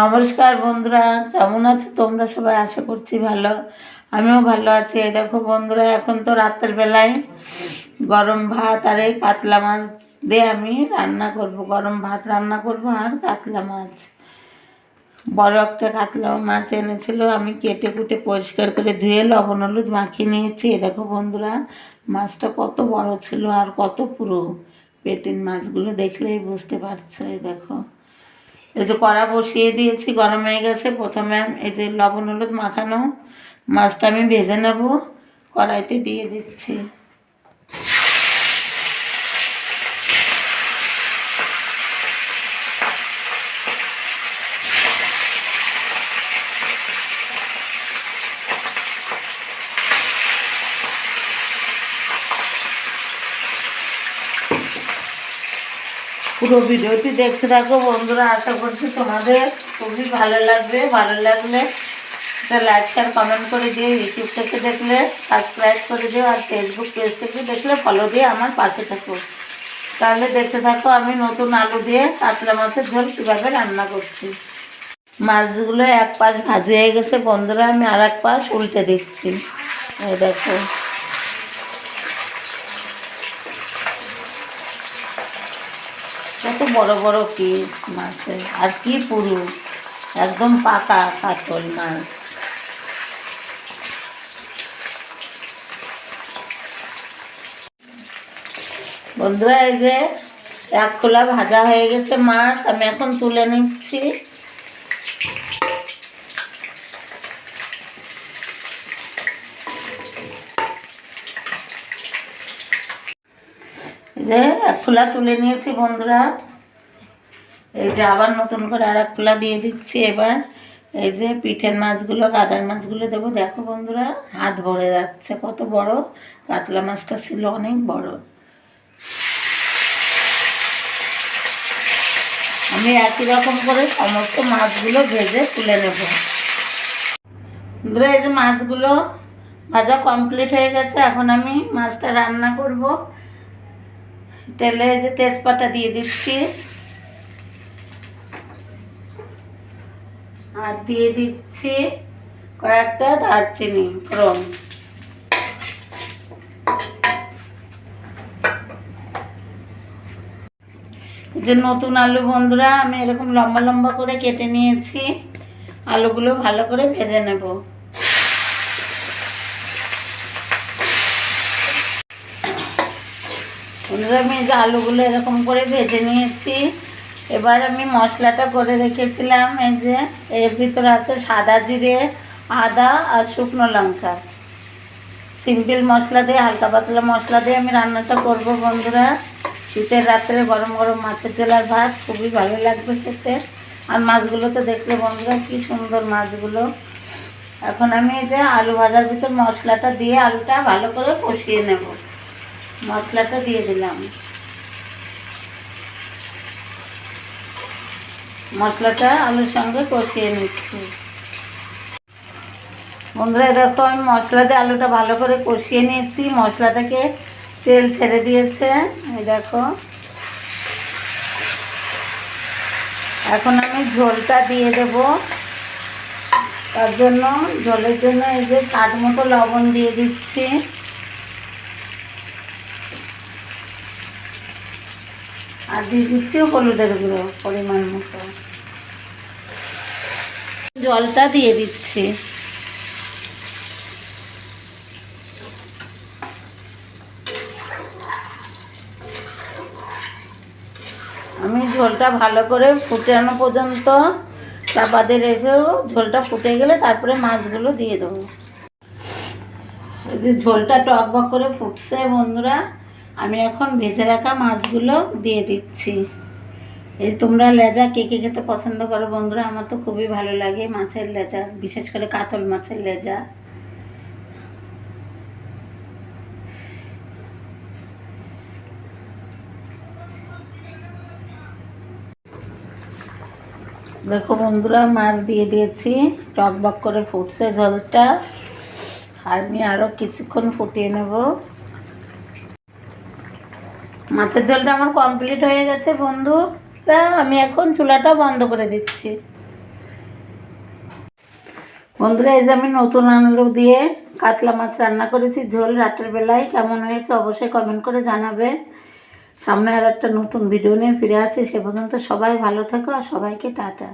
নমস্কার বন্ধুরা, কেমন আছো তোমরা? সবাই আশা করছি ভালো। আমিও ভালো আছি। এই দেখো বন্ধুরা, এখন তো রাতের বেলায় গরম ভাত আর এই কাতলা মাছ দিয়ে আমি রান্না করব। গরম ভাত রান্না করব আর কাতলা মাছ। বড় একটা কাতলা মাছ এনেছিল, আমি কেটে কুটে পরিষ্কার করে ধুয়ে লবণ হলুদ মাখিয়ে নিয়েছি। এ দেখো বন্ধুরা, মাছটা কত বড় ছিল আর কত পুরো। পেটের মাছগুলো দেখলেই বুঝতে পারছ দেখো। এই যে কড়া বসিয়ে দিয়েছি, গরম হয়ে গেছে। প্রথমে এই যে লবণ, হলুদ মাখানো মাছটা আমি ভেজে নেব। কড়াইতে দিয়ে দিচ্ছি। পুরো ভিডিওটি দেখতে থাকো বন্ধুরা, আশা করছি তোমাদের খুবই ভালো লাগবে, ভালো লাগলে লাইক শেয়ার কমেন্ট করে দিও ইউটিউব থেকে দেখলে সাবস্ক্রাইব করে দিও, আর ফেসবুক পেজ থেকে দেখলে ফলো দিয়ে আমার পাশে থাকো। তাহলে দেখতে থাকো আমি নতুন আলু দিয়ে কাতলা মাছের ঝোল কীভাবে রান্না করছি। মাছগুলো এক পাশ ভাজি হয়ে গেছে বন্ধুরা, আমি আর এক পাশ উল্টে দিচ্ছি। এই দেখো। কত বড় বড় পিস মাছের আর কি পুরু, একদম পাকা কাতল মাছ। বন্ধুরা, এই যে এক খোলা ভাজা হয়ে গেছে মাছ, আমি এখন তুলে নিচ্ছি। যে এক খোলা তুলে নিয়েছি বন্ধুরা। এই যে আবার নতুন করে আর এক খোলা দিয়ে দিচ্ছি এবার। এই যে পিঠের মাছগুলো কাদার মাছগুলো দেবো। দেখো বন্ধুরা, হাত ভরে যাচ্ছে কত বড়। কাতলা মাছটা ছিল অনেক বড়। আমি একই রকম করে সমস্ত মাছগুলো ভেজে তুলে নেব। বন্ধুরা, এই যে মাছগুলো ভাজা কমপ্লিট হয়ে গেছে। এখন আমি মাছটা রান্না করব। তেলে যে তেজপাতা দিয়ে দিচ্ছি। আর দিয়ে দিচ্ছি কয়েকটা দারচিনি, ফোড়ন। যে নতুন আলু বন্ধুরা, আমি এরকম লম্বা লম্বা করে কেটে নিয়েছি। আলুগুলো ভালো করে ভেজে নেব। বন্ধুরা আমি যে আলুগুলো এরকম করে ভেজে নিয়েছি, এবার আমি মশলাটা করে রেখেছিলাম, এই যে এর ভিতরে আছে সাদা জিরে, আদা আর শুকনো লঙ্কা। সিম্পল মশলা দিয়ে, হালকা পাতলা মশলা দিয়ে আমি রান্নাটা করব বন্ধুরা। শীতের রাত্রে গরম গরম মাছের তেলার ভাত, খুবই ভালো লাগবে খেতে। আর মাছগুলো তো দেখলে বন্ধুরা কি সুন্দর মাছগুলো। এখন আমি এই যে আলু ভাজার ভিতর মশলাটা দিয়ে আলুটা ভালো করে কষিয়ে নেব। মশলাটা দিয়ে দিলাম। মশলাটা আলুর সঙ্গে কষিয়ে নিচ্ছি। বন্ধুরা দেখো, আমি মশলা দিয়ে আলুটা ভালো করে কষিয়ে নিয়েছি। মশলা থেকে তেল ছেড়ে দিয়েছে। এই দেখো। এখন আমি ঝোলটা দিয়ে দেব। তার জন্য, ঝোলের জন্য এই যে স্বাদ মতো লবণ দিয়ে দিচ্ছি। আর দিয়ে দিচ্ছি হলুদের গুঁড়ো পরিমাণ মতো। জলটা দিয়ে দিচ্ছি। আমি ঝোলটা ভালো করে ফুটানো পর্যন্ত চাপা দিয়ে রেখেও ঝোলটা ফুটে গেলে তারপরে মাছগুলো দিয়ে দেবো। এই যে ঝোলটা টক বক করে ফুটছে বন্ধুরা। আমি এখন ভেজে রাখা মাছগুলো দিয়ে দিচ্ছি। এই তোমরা লেজা কে কে খেতে পছন্দ করো বন্ধুরা? আমার তো খুবই ভালো লাগে মাছের লেজা, বিশেষ করে কাতল মাছের লেজা। দেখো বন্ধুরা, মাছ দিয়ে দিয়েছি। টক বক করে ফুটছে ঝোলটা। আর আমি আরও কিছুক্ষণ ফুটিয়ে নেব। মাছের ঝোলটা আমার কমপ্লিট হয়ে গেছে বন্ধুরা আমি এখন চুলাটা বন্ধ করে দিচ্ছি। বন্ধুরা, এই যে আমি নতুন আলু দিয়ে কাতলা মাছ রান্না করেছি। ঝোল রাতের বেলায় কেমন হয়েছে অবশ্যই কমেন্ট করে জানাবে। সামনে আর একটা নতুন ভিডিও নিয়ে ফিরে আসছি। সে পর্যন্ত সবাই ভালো থাকো আর সবাইকে টাটা।